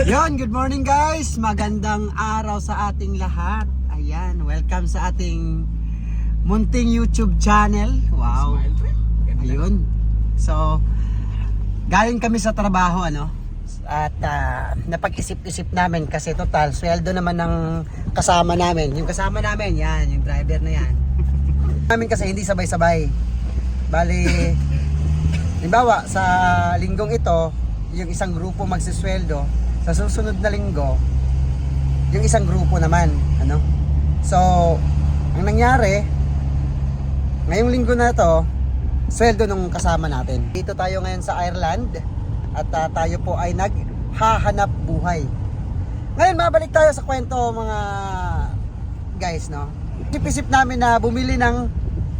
Yon, good morning guys. Magandang araw sa ating lahat. Ayan, welcome sa ating munting YouTube channel. Wow. Ayun. So, galing kami sa trabaho ano. At ah, napag-isip-isip namin kasi total sweldo naman ng kasama namin. Yung kasama namin, yan, yung driver na yan. namin kasi hindi sabay-sabay. Bali, Halimbawa, sa linggong ito, yung isang grupo magsisweldo, sa susunod na linggo, yung isang grupo naman, ano? So, ang nangyari, ngayong linggo na to, sweldo nung kasama natin. Dito tayo ngayon sa Ireland at ah, tayo po ay naghahanap buhay. Ngayon, mabalik tayo sa kwento mga guys, no? Isip-isip namin na bumili ng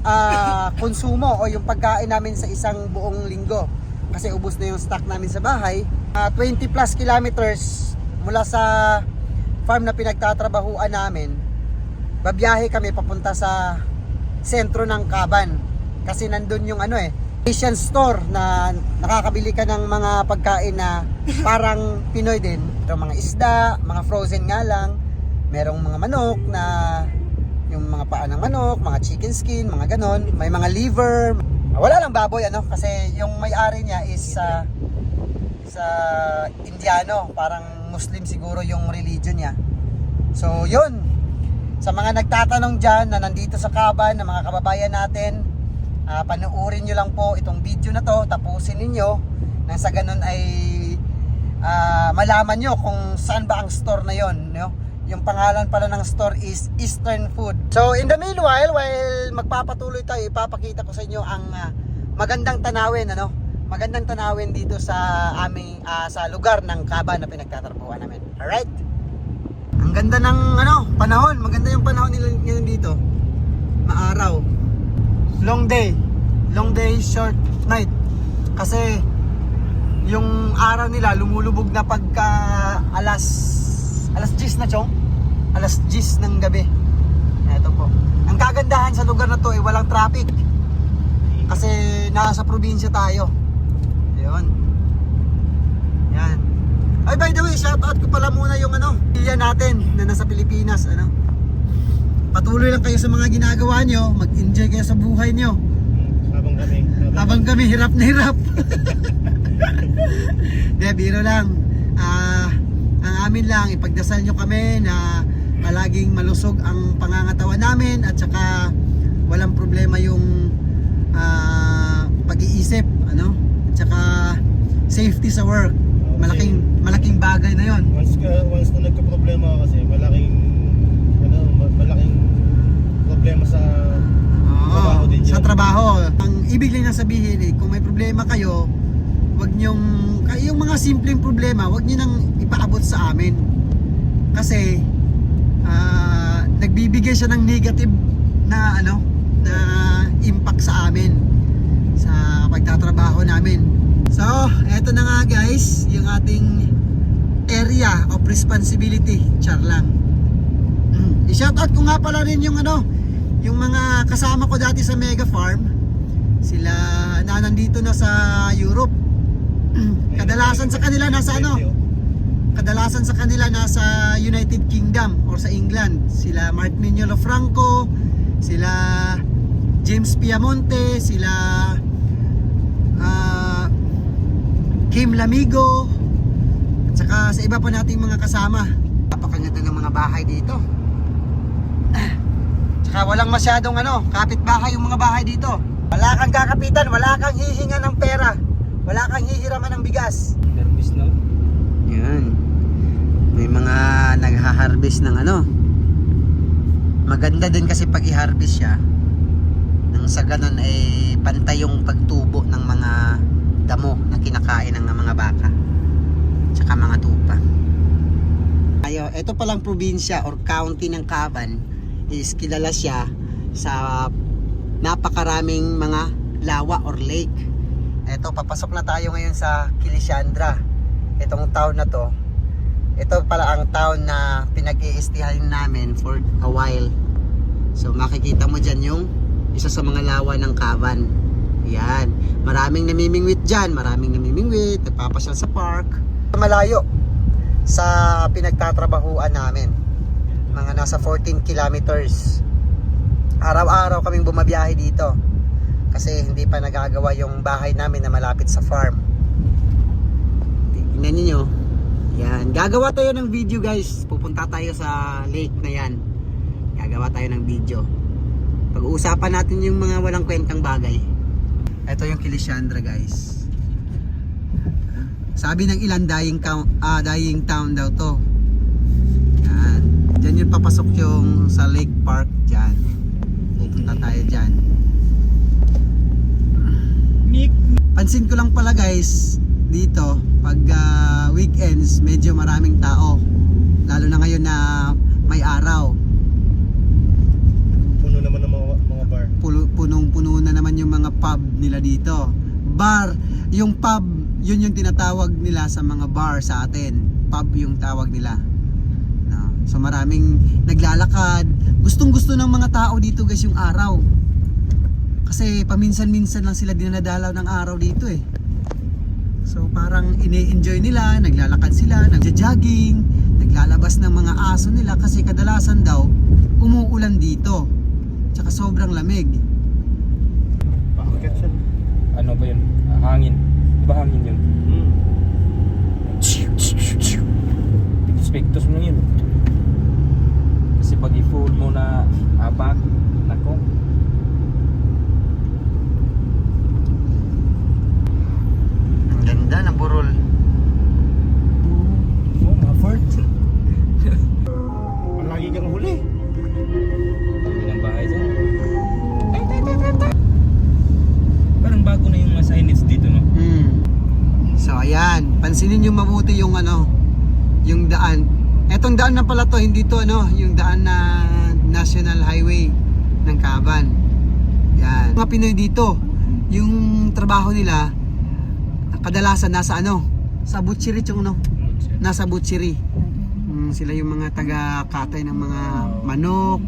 ah, konsumo o yung pagkain namin sa isang buong linggo. Kasi ubos na yung stock namin sa bahay. Ah, 20 plus kilometers mula sa farm na pinagtatrabahuan namin. Babiyahe kami papunta sa sentro ng Kaban. Kasi nandun yung ano eh, Asian store na nakakabili ka ng mga pagkain na parang Pinoy din. Ito mga isda, mga frozen nga lang. Merong mga manok na yung mga paa ng manok, mga chicken skin, mga ganon. May mga liver. Wala lang baboy ano kasi yung may-ari niya is sa sa Indiano, parang Muslim siguro yung religion niya. So, yun. Sa mga nagtatanong dyan na nandito sa Kaban, na mga kababayan natin, ah, panuorin nyo lang po itong video na to, tapusin ninyo, nang sa ganun ay ah, malaman nyo kung saan ba ang store na yon, no? Yung pangalan pala ng store is Eastern Food. So, in the meanwhile, while magpapatuloy tayo, ipapakita ko sa inyo ang ah, magandang tanawin, ano? Magandang tanawin dito sa aming ah, sa lugar ng Kaba na pinagtatrabuhan namin. Alright? Ang ganda ng ano, panahon. Maganda yung panahon nila ngayon dito. Maaraw. Long day. Long day, short night. Kasi yung araw nila lumulubog na pagka alas alas 10 na chong. Alas 10 ng gabi. Ito po. Ang kagandahan sa lugar na to ay walang traffic. Kasi nasa probinsya tayo. Ayun. Yan. Ay, by the way, shout out ko pala muna yung ano, pamilya natin na nasa Pilipinas, ano. Patuloy lang kayo sa mga ginagawa nyo, mag-enjoy kayo sa buhay nyo. Habang kami. Habang kami hirap na hirap. Hindi, biro lang. Ah, ang amin lang, ipagdasal nyo kami na palaging malusog ang pangangatawan namin at saka walang problema yung ah, pag-iisip, ano? At saka safety sa work. Malaking malaking bagay na 'yon. Once, ka, once na nagka-problema ka kasi, malaking, ano, ma- malaking problema sa trabaho din sa trabaho. Ang ibig lang sabihin eh, kung may problema kayo, wag kay- yung mga simpleng problema, wag niyo nang ipaabot sa amin. Kasi, ah, nagbibigay siya ng negative na ano, na impact sa amin pagtatrabaho namin. So, eto na nga guys, yung ating area of responsibility. Char lang. Mm. I-shoutout ko nga pala rin yung ano, yung mga kasama ko dati sa Mega Farm. Sila na nandito na sa Europe. Kadalasan sa kanila nasa ano, kadalasan sa kanila nasa United Kingdom or sa England. Sila Mark Mignolo Franco, sila James Piamonte, sila ah, Kim Lamigo, at saka sa iba pa nating mga kasama. Napakaganda ng mga bahay dito. Tsaka walang masyadong ano, kapitbahay yung mga bahay dito. Wala kang kakapitan, wala kang hihinga ng pera. Wala kang hihiraman ng bigas. Nervous no? Yan. May mga nagha-harvest ng ano. Maganda din kasi pag i-harvest siya. Nang sa ganun ay pantay yung pagtubo ng mga damo na kinakain ng mga baka. Tsaka mga tupa. Ayo, ito palang probinsya or county ng Caban is kilala siya sa napakaraming mga lawa or lake. Ito, papasok na tayo ngayon sa Kilisandra. Itong town na to, ito pala ang town na pinag-iistihan namin for a while. So makikita mo dyan yung isa sa mga lawa ng Cavan. Yan. Maraming namimingwit dyan. Maraming namimingwit. Nagpapasyal sa park. Malayo. Sa pinagtatrabahuan namin. Mga nasa 14 kilometers. Araw-araw kaming bumabiyahe dito. Kasi hindi pa nagagawa yung bahay namin na malapit sa farm. Tingnan niyo. Yan. Gagawa tayo ng video guys. Pupunta tayo sa lake na yan. Gagawa tayo ng video. Pag-uusapan natin yung mga walang kwentang bagay. Ito yung Kilishandra guys. Sabi ng ilan dying town, ah, dying town daw to. Yan. Diyan yung papasok yung sa Lake Park diyan. Pupunta tayo diyan. Pansin ko lang pala guys, dito pag ah, weekends medyo maraming tao. Lalo na ngayon na may araw. Puno naman ng mga, mga bar. Pulo- punong-puno na naman yung mga pub nila dito. Bar, yung pub, yun yung tinatawag nila sa mga bar sa atin. Pub yung tawag nila. No. So maraming naglalakad. Gustong gusto ng mga tao dito guys yung araw. Kasi paminsan-minsan lang sila dinadalaw ng araw dito eh. So parang ini-enjoy nila, naglalakad sila, nagja-jogging, naglalabas ng mga aso nila kasi kadalasan daw umuulan dito. Tsaka sobrang lamig. Ano ba yun? Hangin. Di hangin yun? Mabuti yung ano, yung daan. Etong daan na pala to, hindi to ano, yung daan na National Highway ng Kaban. Yan. Mga Pinoy dito, yung trabaho nila, kadalasan nasa ano, sa butchery yung no, nasa butchery. Mm, sila yung mga taga-katay ng mga manok,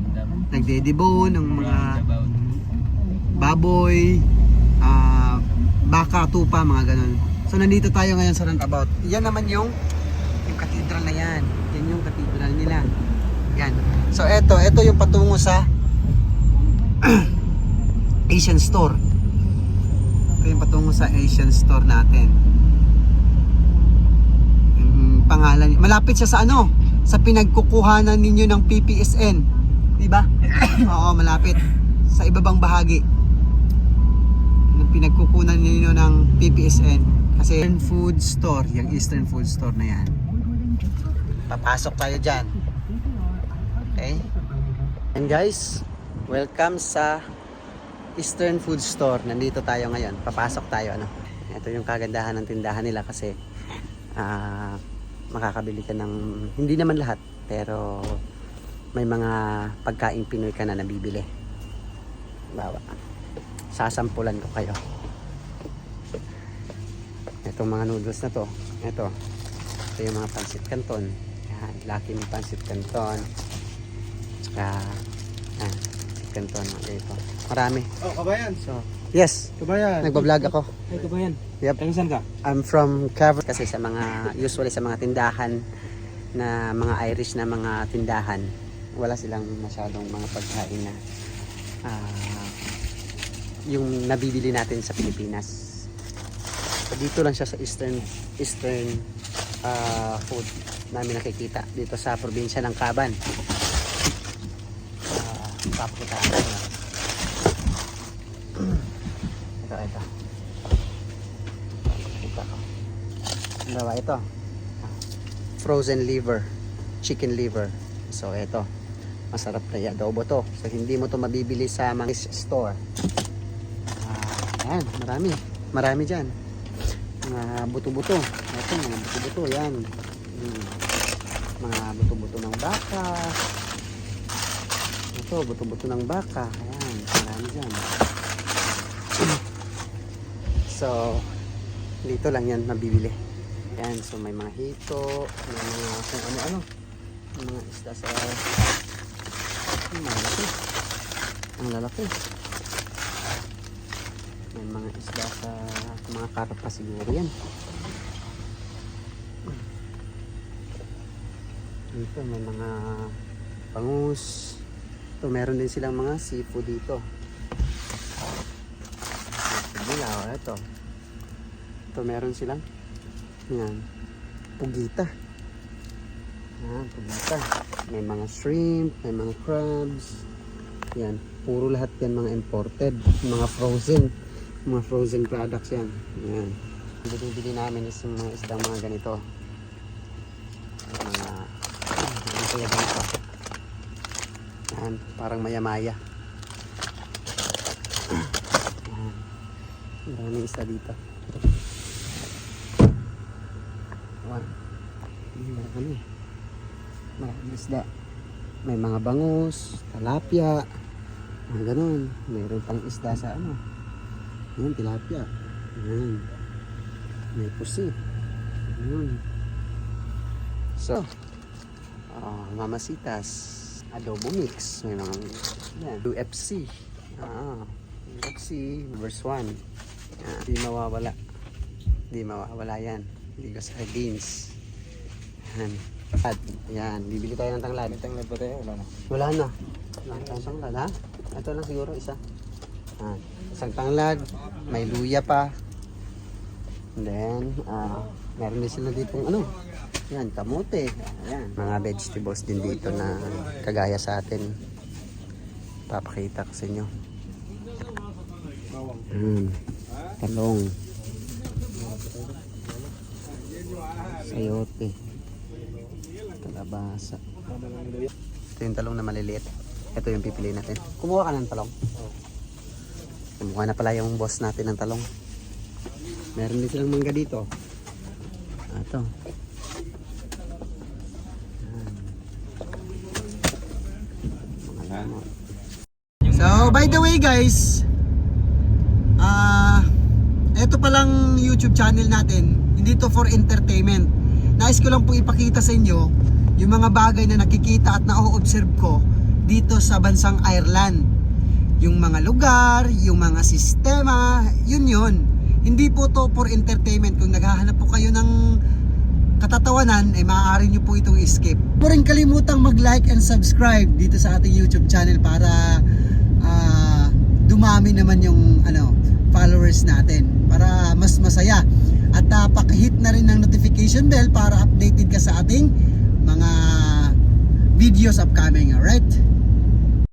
nagdedebone ng mga baboy, ah, baka, tupa, mga ganun. So nandito tayo ngayon sa roundabout. Yan naman yung yung cathedral na yan. Yan yung cathedral nila. Yan. So eto, eto yung patungo sa Asian store. Ito yung patungo sa Asian store natin. Yung pangalan, malapit siya sa ano? Sa pinagkukuhanan ninyo ng PPSN. Di ba? Oo, malapit. Sa ibabang bahagi ng pinagkukunan ninyo ng PPSN kasi Eastern Food Store, yung Eastern Food Store na yan. Papasok tayo dyan. Okay? And guys, welcome sa Eastern Food Store. Nandito tayo ngayon. Papasok tayo ano. Ito yung kagandahan ng tindahan nila kasi ah makakabili ka ng hindi naman lahat pero may mga pagkain Pinoy ka na nabibili. Bawa sasampulan ko kayo. Itong mga noodles na to. Ito. Ito yung mga pansit canton. Yan. Laki ng pansit canton. Tsaka, yan. Pansit canton. Ganito. Marami. Oh, kabayan. So, yes. Kabayan. Nagbablog ako. Ay, kabayan. Yep. Taga saan ka? I'm from Cavite kasi sa mga usually sa mga tindahan na mga Irish na mga tindahan wala silang masyadong mga pagkain na ah, yung nabibili natin sa Pilipinas. So, dito lang siya sa Eastern Eastern ah, food namin nakikita dito sa probinsya ng Caban. Ah, papunta. Ito, ito. Kita ko. Dalawa ito. Frozen liver. Chicken liver. So ito. Masarap na adobo to. So hindi mo to mabibili sa mga store. Ah, ayan, marami. Marami dyan. Mga buto-buto. Ito, mga buto-buto. Yan. Hmm. Mga buto-buto ng baka. Ito, buto-buto ng baka. Ayan, marami dyan. So, dito lang yan mabibili. Yan, so may mga hito, may mga kung ano-ano. Mga isda sa... Ang lalaki. Ang lalaki. May mga isda sa mga karpa siguro yan. Dito may mga bangus. Ito meron din silang mga seafood dito. Bilaw, ito. Ito meron silang yan. Pugita. Yan, pugita. May mga shrimp, may mga crabs. Yan, puro lahat yan mga imported, mga frozen. Mga frozen products yan. Yan. Binibili namin is yung mga isdang mga ganito. Yung Mga ano kaya ganito. Yan, parang maya-maya. Yan. Maraming isda dito. Awan. Marami. Maraming isda. May mga bangus, talapia, mga ganun. Mayroon pang isda sa ano. Yan, tilapia. Yan. May pusi. Yan. So, ah, mamasitas. Adobo mix. May mga, yan. UFC. Ah, UFC verse 1. Yan. Di mawawala. Di mawawala yan. Liga sardines. Yan. At, yan. Bibili tayo ng tanglad. May tanglad ba tayo? Wala na. Wala na. Wala tayong tanglad ha? Ito lang siguro isa. Ah, isang tanglad, may luya pa. And then, ah, meron din sila dito ano. Yan, kamote. Ayan. Mga vegetables din dito na kagaya sa atin. Papakita ko sa inyo. Mm. Talong. Sayote. Kalabasa. Ito yung talong na maliliit. Ito yung pipiliin natin. Kumuha ka ng talong. Kumuha na pala yung boss natin ng talong. Meron din silang mangga dito. Ah. Mga lamot. So, by the way guys, ah, ito palang YouTube channel natin. Hindi to for entertainment. Nais ko lang po ipakita sa inyo yung mga bagay na nakikita at na-observe ko dito sa bansang Ireland. Yung mga lugar, yung mga sistema, yun yun. Hindi po to for entertainment. Kung naghahanap po kayo ng katatawanan, ay maaari nyo po itong escape. Huwag rin kalimutang mag-like and subscribe dito sa ating YouTube channel para ah, dumami naman yung ano, followers natin para mas masaya. At uh, pakihit na rin ng notification bell para updated ka sa ating mga videos upcoming, alright?